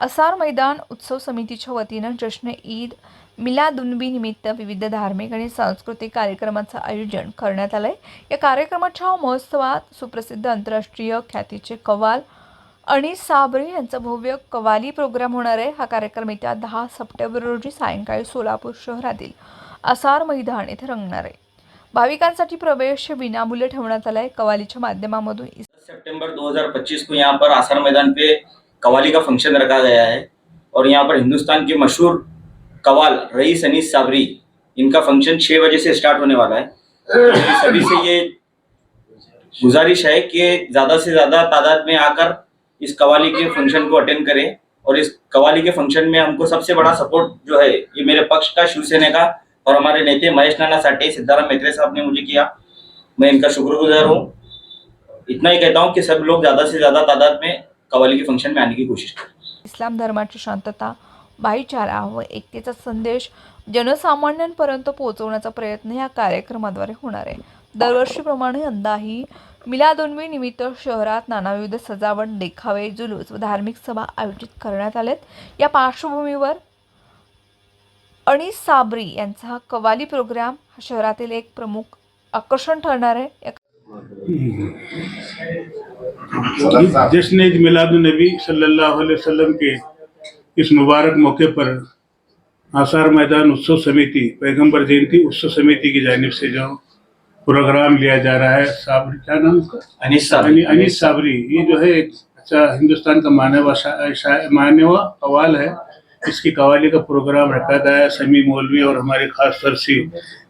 असार मैदान उत्सव समितीच्या वतीनं जश्न ईद मिलादुन्नबी निमित्त विविध धार्मिक आणि सांस्कृतिक कार्यक्रमाचं आयोजन करण्यात आलंय. या कार्यक्रमाच्या महोत्सवात सुप्रसिद्ध आंतरराष्ट्रीय ख्यातीचे कवाल आणि साबरे यांचा भव्य कवाली प्रोग्राम होणार आहे. हा कार्यक्रम येत्या दहा सप्टेंबर रोजी सायंकाळी सोलापूर शहरातील असार मैदान येथे रंगणार आहे. भाविकांसाठी प्रवेश विनामूल्य ठेवण्यात आलाय. कवालीच्या माध्यमामधून सप्टेंबर सितंबर 2025 को यहाँ पर आसार मैदान पे कवाली का फ़ंक्शन रखा गया है और यहाँ पर हिंदुस्तान के मशहूर कवाल रईस अनीस साबरी, इनका फ़ंक्शन छः बजे से स्टार्ट होने वाला है। तो सभी से ये गुजारिश है कि ज़्यादा से ज़्यादा तादाद में आकर इस कवाली के फ़ंक्शन को अटेंड करें और इस कवाली के फ़ंक्शन में हमको सबसे बड़ा सपोर्ट जो है, ये मेरे पक्ष का, शिवसेना का और हमारे नेता महेश नाना साठे, सिद्धाराम मेत्रे साहब ने मुझे किया। मैं इनका शुक्रगुजार हूँ। इतना ही कहता हूँ कि सब लोग ज़्यादा से ज़्यादा तादाद में कवाली के फंक्शन में आने की कोशिश करें इस्लाम धर्माची शांतता भाईचारा व एकतेचा संदेश जनसामान्यांपर्यंत पोहोचवण्याचा प्रयत्न या कार्यक्रमाद्वारे होणार आहे. दरवर्षीप्रमाणे यंदाही मिलादोन्वी निमित्त शहरात नानाविध सजावट देखावे जुलूस व धार्मिक सभा आयोजित करण्यात आलेत. या पार्श्वभूमीवर अनिस साबरी यांचा हा कवाली प्रोग्राम हा शहरातील एक प्रमुख आकर्षण ठरणार आहे. जश्न ईद मिलादुलनबी सल्लल्लाहु अलैहि वसल्लम के इस मुबारक मौके पर आसार मैदान उत्सव समिति पैगंबर जयंती उत्सव समिति की जानिब से जो प्रोग्राम लिया जा रहा है साबरी क्या नाम उसका? अनिस अनी- अनीस साबरी। ये जो है एक अच्छा हिंदुस्तान का मानव मानव कवाल है। इसकी कवाली का प्रोग्राम रखा गया समी मौलवी और हमारे खास तौर से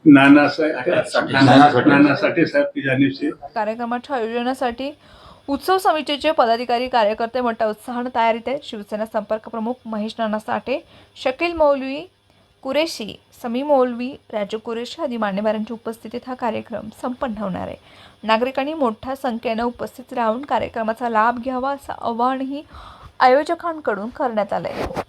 नाना साठे साहब की जानिब से। कार्यक्रमाच्या आयोजनासाठी उत्सव समितीचे पदाधिकारी कार्यकर्ते मोठ्या उत्साहानं तयारीत आहेत शिवसेना संपर्क प्रमुख महेश नाना साठे शकील मौलवी कुरेशी समी मौलवी राजू कुरेशी आदी मान्यवरांच्या उपस्थितीत हा कार्यक्रम संपन्न होणार आहे. नागरिकांनी मोठ्या संख्येनं उपस्थित राहून कार्यक्रमाचा लाभ घ्यावा असं आवाहनही आयोजकांकडून करण्यात आलं आहे